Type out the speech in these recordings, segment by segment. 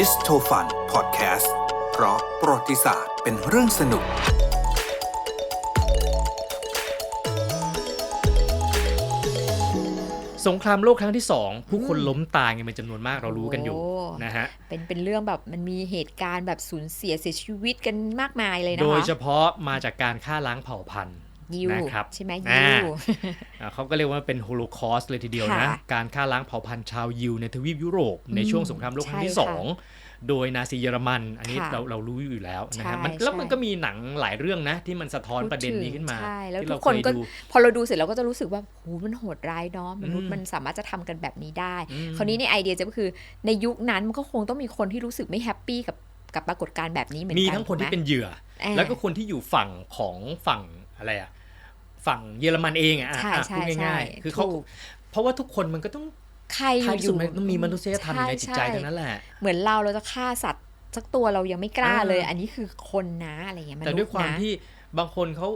ดิสโทฟันพอดแคสต์เพราะประวัติศาสตร์เป็นเรื่องสนุก สงครามโลกครั้งที่สองผู้คนล้มตายกันเป็นจำนวนมากเรารู้กันอยู่โอ้ นะฮะ เป็นเป็นเรื่องแบบมันมีเหตุการณ์แบบสูญเสียเสียชีวิตกันมากมายเลยนะคะ โดยเฉพาะมาจากการฆ่าล้างเผ่าพันธุ์ ยิวนะครับใช่ไหมอ่ายิวอ่าเขาก็เรียกว่าเป็นโฮโลคอสเลยทีเดียวนะค่ะการฆ่าล้างเผ่าพันธุ์ชาวยิวในทวีปยุโรป ในช่วงสงครามโลกครั้งที่ใช่สค่ะองโดยนาซีเยอรมัน อันนี้ค่ะเราเรารู้อยู่แล้วนะฮะใช่มันแล้วใช่มันก็มีหนังหลายเรื่องนะ ที่มันสะท้อนพูดประเด็นนี้ถึงขึ้นมาใช่แล้วที่ทุเรากคนเคยก็ดูพอเราดูเสร็จเราก็จะรู้สึกว่าโหมันโหดร้ายเนาะมนุษย์อืมมันสามารถจะทำกันแบบนี้ได้อืมคราวนี้ในไอเดียจะก็คือในยุคนั้นมันก็คงต้องมีคนที่รู้สึกไม่แฮปปี้กับกับปรากฏการณ์แบบนี้เหมือนกันมีทั้งคนที่เป็นถูกไหเหยื่ออ่าแล้วก็คนที่อยู่ฝั่งของฝั่งอะไรอะ ฝั่งเยอรมันเองอะอะใช่อะใช่พูดง่ายใช่ๆคือเขาถูกเพราะว่าทุกคนมันก็ต้องใครท้ายอที่สุดยู่มันต้องมีมนุษยธรรมอยู่ในจิตใจช่ทั้งนั้นแหละ เหมือนเราเราจะฆ่าสัตว์สักตัวเรายังไม่กล้าอ่าเลย อันนี้คือคนนะอะไรเงี้ยแต่ด้วยความนุษนะที่บางคนเขา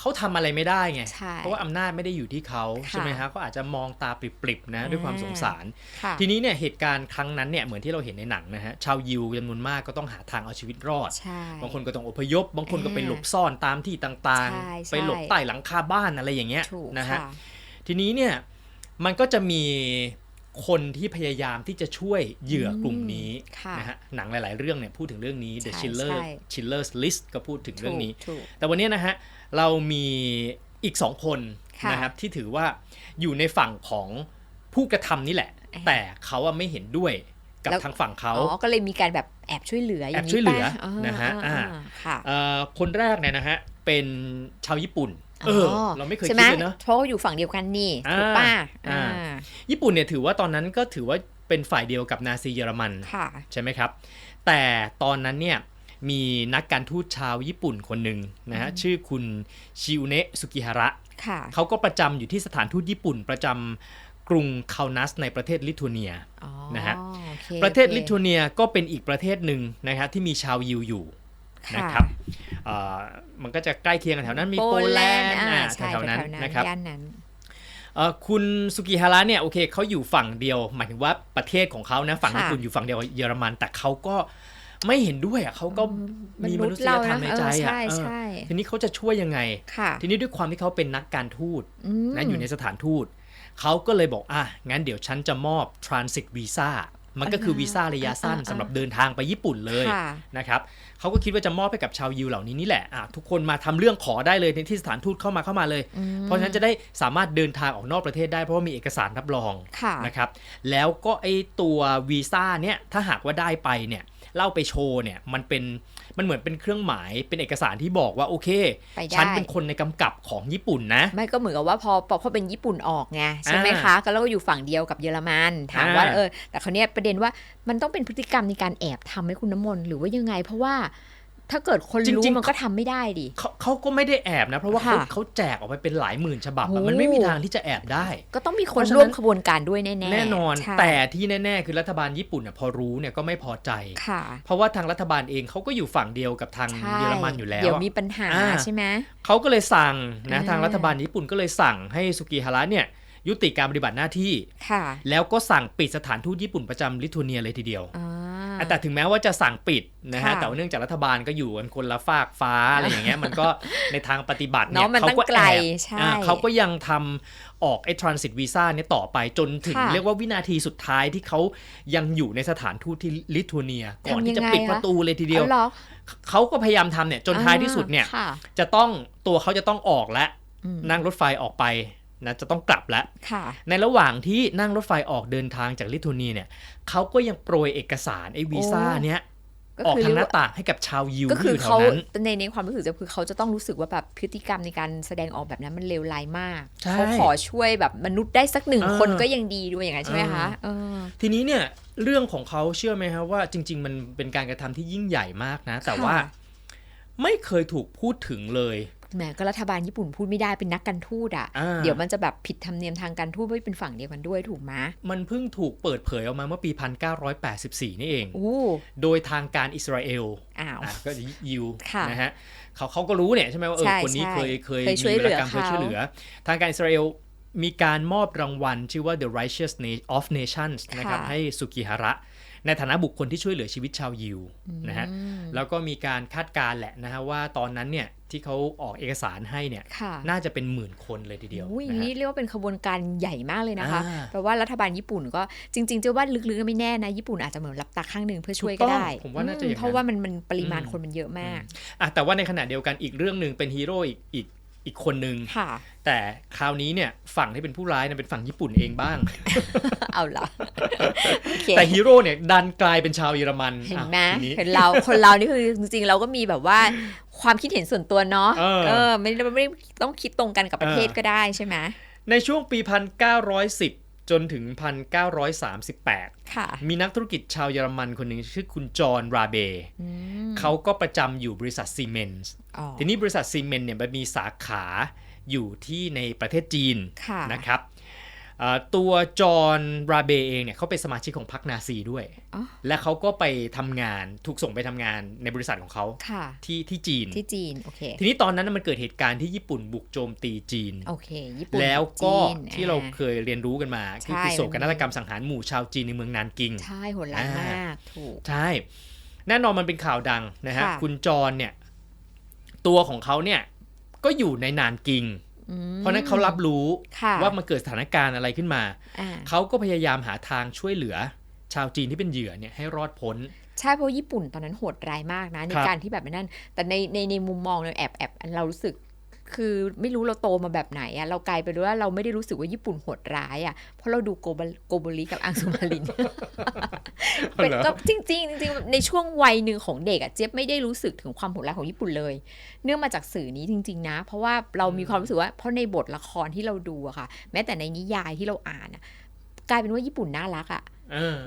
เขาทำอะไรไม่ได้ไงใช่เพราะว่าอำนาจไม่ได้อยู่ที่เขาค่ะใช่ไหมฮะเขาอาจจะมองตาปริบๆนะอ่าด้วยความสงสารค่ะทีนี้เนี่ยเหตุการณ์ครั้งนั้นเนี่ยเหมือนที่เราเห็นในหนังนะฮะชาวยิวจำนวนมากก็ต้องหาทางเอาชีวิตรอดใช่บางคนก็ต้องอพยพ บางคนก็ไปอ่าหลบซ่อนตามที่ต่างใช่ๆไปหลบใต้หลังคาบ้านอะไรอย่างเงี้ยถูกนะฮะค่ะทีนี้เนี่ยมันก็จะมี คนที่พยายามที่จะช่วยเหยื่อกลุ่มนี้ค่ะนะฮะหนังหลาย ๆ เรื่องเนี่ยพูดถึงเรื่องนี้ The ใช่ Schiller ใช่ Schiller's List ก็พูดถึงเรื่องนี้ถูกแต่วันนี้นะฮะเรามีอีกสองคนค่ะนะครับที่ถือว่าอยู่ในฝั่งของผู้กระทำนี่แหละอ่าแต่เขาอะไม่เห็นด้วยกับแล้วทางฝั่งเขาอ๋อก็เลยมีการแบบแอบช่วยเหลืออย่างแอบช่วยเหลือปะนะฮะอ่าอ่าอ่าค่ะเอ่อคนแรกเนี่ยนะฮะเป็นชาวญี่ปุ่น เออเราไม่เคยใช่คิไหมดเลยเนาะเพราะว่าอยู่ฝั่งเดียวกันนี่อ่าถูกป่ะอ่าอ่าญี่ปุ่นเนี่ยถือว่าตอนนั้นก็ถือว่าเป็นฝ่ายเดียวกับนาซีเยอรมันค่ะใช่ไหมครับ แต่ตอนนั้นเนี่ยมีนักการทูตชาวญี่ปุ่นคนหนึ่งนะฮะชื่อคุณชิอุเนะสุกิฮาระค่ะเขาก็ประจำอยู่ที่สถานทูตญี่ปุ่นประจำกรุงคาวนัสในประเทศลิทัวเนียอ๋อนะฮะโอคประเทศโอคลิทัวเนียก็เป็นอีกประเทศหนึ่งนะครับที่มีชาวยิวอยู่ค่ะนะครับเอ่อ มันก็จะใกล้เคียงกันแถวนั้นมีโปแลนด์อ่าอ่าใช่แถวๆนั้นแถวๆนะครับย่านนั้นเอ่อคุณสุกิฮาระเนี่ยโอเคเขาอยู่ฝั่งเดียว หมายถึงว่าประเทศของเขานะฝั่งค่ะญี่ปุ่นอยู่ฝั่งเดียวกับเยอรมัน แต่เขาก็ไม่เห็นด้วยอะเขาก็มีมนุษยธรรมในใจเอออะใช่เออใช่ทีนี้เขาจะช่วยยังไงค่ะทีนี้ด้วยความที่เขาเป็นนักการทูตมนะอยู่ในสถานทูตเขาก็เลยบอกอะงั้นเดี๋ยวฉันจะมอบ transit visa มันก็คือวีซ่าระยะสั้นอ่าสำหรับเดินทางไปญี่ปุ่นเลยค่ะนะครับเขาก็คิดว่าจะมอบให้กับชาวยิวเหล่านี้นี่แหละอะทุกคนมาทำเรื่องขอได้เลยในที่สถานทูตเข้ามาเข้ามาเลยอืมเพราะฉะนั้นจะได้สามารถเดินทางออกนอกประเทศได้เพราะว่ามีเอกสารรับรองค่ะนะครับแล้วก็ไอตัววีซ่าเนี่ยถ้าหากว่าได้ไปเนี่ย เล่าไปโชว์เนี่ยมันเป็นมันเหมือนเป็นเครื่องหมายเป็นเอกสารที่บอกว่าโอเคไปได้ฉันเป็นคนในกำกับของญี่ปุ่นนะ ไม่ก็เหมือนกับว่าพอพอพอเป็นญี่ปุ่นออกไงใช่ไหมอ่าคะก็แล้วก็อยู่ฝั่งเดียวกับเยอรมันถามว่าอ่าเออแต่คราวเนี้ยประเด็นว่ามันต้องเป็นพฤติกรรมในการแอบทำให้คุณน้ำมนต์หรือว่ายังไงเพราะว่า ถ้าเกิดคนรู้มันก็ทำไม่ได้ดิเขาเขาก็ไม่ได้แอบนะ เพราะว่าเขาค่ะเขาแจกออกไปเป็นหลายหมื่นฉบับโอ้อะมันไม่มีทางที่จะแอบได้ ก็ต้องมีคนเพราะฉะนั้นร่วมขบวนการด้วยแน่ๆแน่นอนใช่แต่ที่แน่ ๆ คือรัฐบาลญี่ปุ่นเนี่ยพอรู้เนี่ยก็ไม่พอใจค่ะเพราะว่าทางรัฐบาลเองเขาก็อยู่ฝั่งเดียวกับทางใช่เยอรมันอยู่แล้วเดี๋ยวอะมีปัญหาอ่าใช่ไหมเขาก็เลยสั่งนะอ่าทางรัฐบาลญี่ปุ่นก็เลยสั่งให้สุกิฮาระเนี่ยยุติการปฏิบัติหน้าที่ค่ะแล้วก็สั่งปิดสถานทูตญี่ปุ่นประจำลิทัวเนียเลยทีเดียวอ่า แต่ถึงแม้ว่าจะสั่งปิดนะฮะค่ะแต่ว่าเนื่องจากรัฐบาลก็อยู่กันคนละฟากฟ้าอะไรอย่างเงี้ยมันก็ในทางปฏิบัติเนี่ยเนาะมันเขาตั้งก็ไกลแอบใช่อ่าเขาก็ยังทำออกไอ้ transit visa เนี่ยต่อไปจนถึงค่ะเรียกว่าวินาทีสุดท้ายที่เขายังอยู่ในสถานทูตที่ลิทัวเนีย ก่อนที่จะทำยังไงปิดคะประตูเลยทีเดียวอาหรอเขาก็พยายามทำเนี่ยจนท้ายที่สุดเนี่ยค่ะจะต้องตัวเขาจะต้องออกและอืมนั่งรถไฟออกไป นะจะต้องกลับแล้วค่ะในระหว่างที่นั่งรถไฟออกเดินทางจากลิทัวเนียเนี่ยเขาก็ยังโปรยเอกสารไอ้วีซ่าโอ้เนี้ยก็ออกคือทางหเรียน้ากว่าต่างให้กับชาวยิวก็ที่คืออยู่แถเขาวนั้นในในความรู้สึกจะคือเขาจะต้องรู้สึกว่าแบบพฤติกรรมในการแสดงออกแบบนั้นมันเลวร้ายมากใช่เขาขอช่วยแบบมนุษย์ได้สักหนึ่งเออคนก็ยังดีด้วยอย่างนั้นใช่ไหมคะเออทีนี้เนี่ยเรื่องของเขาเชื่อไหมครับว่าจริง ๆ มันเป็นการกระทำที่ยิ่งใหญ่มากนะ แต่ค่ะว่าไม่เคยถูกพูดถึงเลย แหมก็รัฐบาลญี่ปุ่นพูดไม่ได้เป็นนักการทูตอะอ่าเดี๋ยวมันจะแบบผิดธรรมเนียมทางการทูตไม่เป็นฝั่งเดียวกันด้วยถูกไหมมันเพิ่งถูกเปิดเผยออกมาเมื่อปี 1984 นี่เองอู้โดยทางการอิสราเอลอ้าวอะก็ยิวค่ะนะฮะเขาเขาก็รู้เนี่ยใช่ไหมว่าเออใช่คนนี้ใช่เคยเคยเคยช่วยมีเหลืวรอรมเคยเขาช่วยเหลือ ทางการอิสราเอลมีการมอบรางวัลชื่อว่า The Righteous Na- of Nations นะครับค่ะให้สุกิฮาระ ในฐานะบุคคลที่ช่วยเหลือชีวิตชาวยิวนะฮะอืมแล้วก็มีการคาดการณ์แหละนะฮะว่าตอนนั้นเนี่ยที่เขาออกเอกสารให้เนี่ยค่ะน่าจะเป็นหมื่นคนเลยทีเดียวอุ้ยนะฮะนี่เรียกว่าเป็นขบวนการใหญ่มากเลยนะคะอ่าแปลว่ารัฐบาลญี่ปุ่นก็จริงๆจะว่าลึกๆก็ไม่แน่นะญี่ปุ่นอาจจะเหมือนรับตาข้างหนึ่งเพื่อช่วยถูก็กต้องได้ผมว่าน่าจะอย่างนั้นเพราะว่ามันมันปริมาณอืมคนมันเยอะมากอะแต่ว่าในขณะเดียวกันอีกเรื่องหนึ่งเป็นฮีโร่อีก อีกอีกคนหนึ่งค่ะแต่คราวนี้เนี่ยฝั่งที่เป็นผู้ร้ายเนี่ยเป็นฝั่งญี่ปุ่นเองบ้าง เอาละโอเคแต่ฮีโร่เนี่ยดันกลายเป็นชาวเยอรมันเห็นอะไหมทีนี้เห็นเราคนเรานี่คือจริงๆ เราก็มีแบบว่าความคิดเห็นส่วนตัวเนาะเออไม่ได้ไม่ได้ต้องคิดตรงกันกับประเทศเออก็ได้ใช่ไหมในช่วงปี 1910 จนถึง 1938ค่ะมีนักธุรกิจชาวเยอรมันคนหนึ่งชื่อคุณจอห์นราเบอืม เขาก็ประจำอยู่บริษัทซีเมนส์อ๋อทีนี้บริษัทซีเมนต์เนี่ยมันมีสาขาอยู่ที่ในประเทศจีนค่ะนะครับเอ่อตัวจอห์นราเบเองเนี่ยเขาเป็นสมาชิกของพรรคนาซีด้วยอ๋อและเขาก็ไปทำงานถูกส่งไปทำงานในบริษัทของเขาค่ะที่ที่จีนที่จีนโอเคทีนี้ตอนนั้นนะมันเกิดเหตุการณ์ที่ญี่ปุ่นบุกโจมตีจีนโอเคญี่ปุ่นแล้วก็จีนที่เราอ่เคยเรียนรู้กันมา คือใช่คือโศกนาฏกรรมมันมีสังหารหมู่ชาวจีนในเมืองนานกิง ใช่โหดร้ายมากถูกใช่ แน่นอนมันเป็นข่าวดังนะฮะค่ะคุณจรเนี่ย ตัวของเขาเนี่ย ก็อยู่ในนานกิงอืมเพราะฉะนั้นเขารับรู้ค่ะว่ามันเกิดสถานการณ์อะไรขึ้นมาอ่าเขาก็พยายามหาทางช่วยเหลือ ชาวจีนที่เป็นเหยื่อเนี่ยให้รอดพ้นใช่เพราะญี่ปุ่นตอนนั้นโหดร้ายมากนะ ในครับการที่แบบนั้น แต่ในในในมุมมองเนี่ยแอบแอบเรารู้สึก คือไม่รู้เราโตมาแบบไหนอะเรากลายเป็นว่าเราไม่ได้รู้สึกว่าญี่ปุ่นโหดร้ายอะเพราะเราดูโกบโกโบริกับอังสุมารินเป็นเหรอก็จริงจริงๆจริงๆในช่วงวัยหนึ่งของเด็กอะเจี๊ยบไม่ได้รู้สึกถึงความโหดร้ายของญี่ปุ่นเลย เนื่องมาจากสื่อนี้จริง ๆ นะ เพราะว่าเรามีความรู้สึกว่าเพราะในบทละครที่เราดูอะค่ะ แม้แต่ในนิยายที่เราอ่านอะกลายเป็นว่าญี่ปุ่นน่ารักอะเออ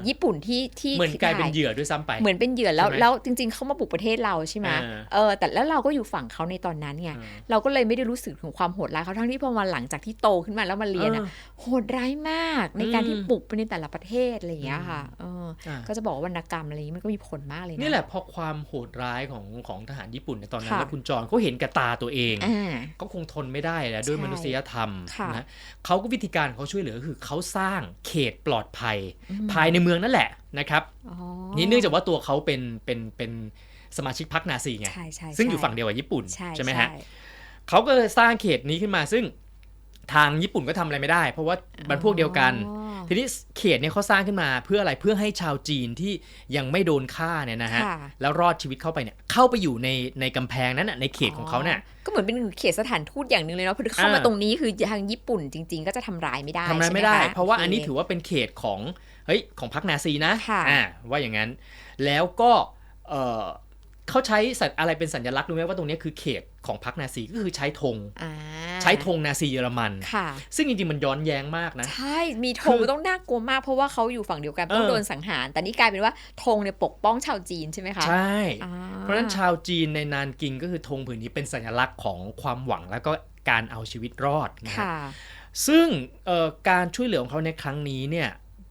ญี่ปุ่นที่ที่เหมือนกลายเป็นถ่เหยื่อด้วยซ้ำไป เหมือนเป็นเหยื่อแล้วใช่ไหมแล้วจริง ๆเขามาบุกประเทศเราใช่ไหมเออเออแต่แล้วเราก็อยู่ฝั่งเขาในตอนนั้นไงเออเราก็เลยไม่ได้รู้สึกถึงความโหดร้ายเขาทั้งที่พอมาหลังจากที่โตขึ้นมาแล้วมาเรียนอะออโหดร้ายมากในการที่อืมบุกไปในแต่ละประเทศอะไรอย่างเงี้ยค่ะเอออะก็จะบอกว่าวรรณกรรมอะไรอย่างงี้มันก็มีผลมากเลยนะนี่แหละพอความโหดร้ายของของทหารญี่ปุ่นในตอนนั้นค่ะแล้วคุณจรเขาเห็นกับตาตัวเองอ่าเขาคงทนไม่ได้แล้วด้วยใช่มนุษยธรรมค่ะนะเขาก็วิธีการของเขาช่วยเหลือคือเขาสร้างเขตปลอดภัยอืมภายในเมืองนั่นแหละนะครับอ๋อนี่เนื่องจากว่าตัวเขาเป็นเป็นเป็นสมาชิกพรรคนาซีไงใช่ใช่ซึ่งอยู่ใช่ฝั่งเดียวกับญี่ปุ่นใช่ไหมฮะใช่เขาก็เลยสร้างเขตนี้ขึ้นมาซึ่ง ทางญี่ปุ่นก็ทำอะไรไม่ได้ เพราะว่ามันพวกเดียวกันอ๋อทีนี้เขตเนี่ยเขาสร้างขึ้นมาเพื่ออะไรเพื่อให้ชาวจีนที่ยังไม่โดนฆ่าเนี่ยนะฮะค่ะแล้วรอดชีวิตเข้าไปเนี่ยเข้าไปอยู่ในในกำแพงนั้นน่ะในเขตของเขาเนี่ยก็เหมือนเป็นเขตสถานทูตอย่างหนึ่งเลยเนาะพอเข้ามาอ่าตรงนี้คือทางญี่ปุ่นจริง ๆ ก็จะทำร้ายไม่ได้ทำอะไรใช่หไม่ได้คเพราะว่าโคอันนี้ถือว่าเป็นเขตของเฮ้ยของพรรคนาซีนะค่ะอ่าว่าอย่างนั้น แล้วก็ เออเขาใช้สัญอะไรเป็นสัญลักษณ์รู้ไหมว่าตรงนี้คือเขตของพรรคนาซีก็คือใช้ธงอ่าใช้ธงนาซีเยอรมันค่ะ ซึ่งจริงๆมันย้อนแย้งมากนะ ใช่ มีธคืงอต้องน่ากลัวมากเพราะว่าเขาอยู่ฝั่งเดียวกันต้องเออโดนสังหาร แต่นี่กลายเป็นว่าธงเนี่ยปกป้องชาวจีนใช่ไหมคะ ใช่อ่เพราะฉะนั้นชาวจีนในนานกิงก็คือธงผืนนี้เป็นสัญลักษณ์ของความหวังแล้วก็การเอาชีวิตรอดนะฮะค่ะซึ่งเอ่อการช่วยเหลือของเขาในครั้งนี้เนี่ย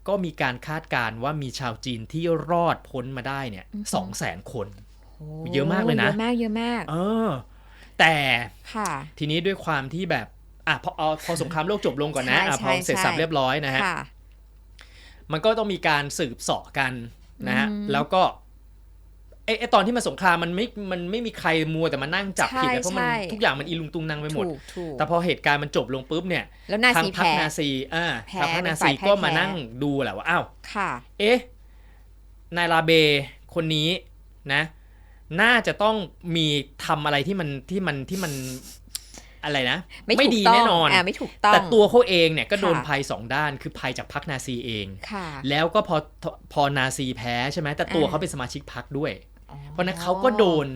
ก็มีการคาดการณ์ว่ามีชาวจีนที่รอดพ้นมาได้เนี่ยอือฮึสองแสนคน โอ้เยอะมากเลยนะ เยอะมากเยอะมาก เออ แต่ค่ะ ทีนี้ด้วยความที่แบบ อะพอเอาพอสงครามโลกจบลงก่อนนะใช่อะพอใช่เสร็จสับใช่เรียบร้อยนะฮะค่ะมันก็ต้องมีการสืบเสาะกันนะฮะอืมแล้วก็ไอ้ไอ้ตอนที่มาสงครามมันไม่ มันไม่มีใครมัวแต่มานั่งจับผิดใช่นะเพราะมันใช่ทุกอย่างมันอีลุงตุงนางไปหมดถูกถูกแต่พอเหตุการณ์มันจบลงปุ๊บเนี่ยแล้วนาทางซีพรรคแพ้นาซีอ่าแพ้ทางพรรคเป็นนาฝ่าซียพ่ายก็มาแพ้นั่งดูแหละว่าอ้าวค่ะเอ๊ะนายลาเบคนนี้นะ น่าจะต้องมีทำอะไรที่มันที่มันที่มันอะไรนะ ไม่ถูกดีต้องแน่นอนอ่าไม่ถูกต้องแต่ตัวเขาเองเนี่ยก็โดนค่ะภัยสองด้านคือภัยจากพรรคนาซีเองค่ะแล้วก็พอพอนาซีแพ้ใช่ไหมแต่ตัวอ่าเขาเป็นสมาชิกพรรคด้วยอ๋อเพราะฉะนั้นเขาก็โดน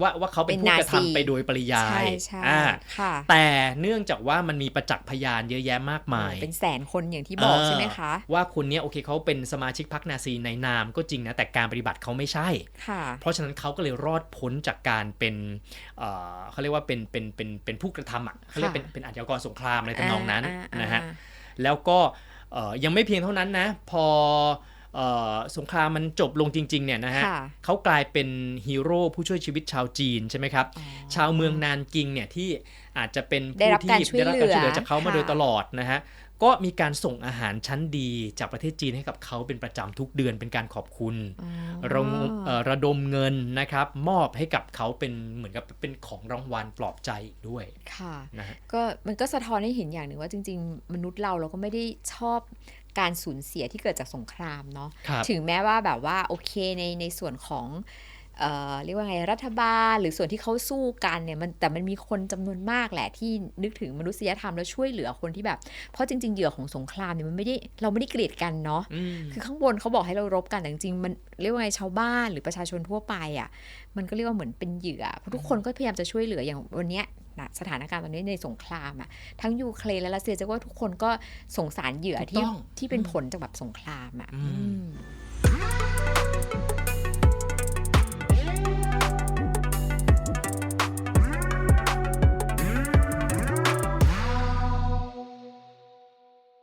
ว่าว่าเขาเป็นเป็นผู้กระนาซีทำไปโดยปริยาใช่ยใช่อ่าค่ะแต่เนื่องจากว่ามันมีประจักษ์พยานเยอะแยะมากมาย เป็นแสนคนอย่างที่บอกใช่ไหมคะ ว่าคนเนี้ยโอเคเขาเป็นสมาชิกพรรคนาซีในนามก็จริงนะแต่การปฏิบัติเขาไม่ใช่ค่ะเพราะฉะนั้นเขาก็เลยรอดพ้นจากการเป็นเอ่อเขาเรียกว่าเป็นเป็นเป็นเป็นผู้กระทำอะเขาเรียกเป็นเป็นอาชญากรสงครามอะไรทำนองนั้นอ่าอ่านะฮะอ่าแล้วก็เอ่อยังไม่เพียงเท่านั้นนะพอเอ่อ สงครามมันจบลงจริงๆเนี่ยนะฮะค่ะเขากลายเป็นฮีโร่ผู้ช่วยชีวิตชาวจีนใช่ไหมครับอ๋อชาวเมืองนานกิงเนี่ยที่อาจจะเป็นได้ผู้รับที่การช่วยได้รับการช่วยเหลือเหลือจากเขามาโดยค่ะตลอดนะฮะก็มีการส่งอาหารชั้นดีจากประเทศจีนให้กับเขาเป็นประจำทุกเดือนเป็นการขอบคุณอ๋อระงเอ่อระดมเงินนะครับ มอบให้กับเขาเป็นเหมือนกับเป็นของรางวัลปลอบใจอีกด้วยค่ะนะฮะก็มันก็สะท้อนให้เห็นอย่างหนึ่งว่าจริง ๆ มนุษย์เราเราก็ไม่ได้ชอบ การสูญเสียที่เกิดจากสงครามเนาะครับถึงแม้ว่าแบบว่าโอเคในในส่วนของเอ่อเรียกว่าไงรัฐบาล หรือส่วนที่เขาสู้กันเนี่ยมันแต่มันมีคนจำนวนมากแหละที่นึกถึงมนุษยธรรมแล้วช่วยเหลือคนที่แบบ เพราะจริง ๆเหยื่อของสงครามเนี่ยมันไม่ได้เราไม่ได้เกลียดกันเนาะอืมคือข้างบนเขาบอกให้เรารบกันแต่จริงๆมันเรียกว่าไงชาวบ้านหรือประชาชนทั่วไปอะมันก็เรียกว่าเหมือนเป็นเหยื่อเพราะทุกคนก็พยายามจะช่วยเหลืออย่างวันเนี้ย นะสถานการณ์ตอนนี้ในสงครามอะทั้งยูเครนและรัสเซียจะว่าทุกคนก็สงสารเหยื่อถูกที่ต้องที่เป็นผลจากแบบสงครามอะอืมอืม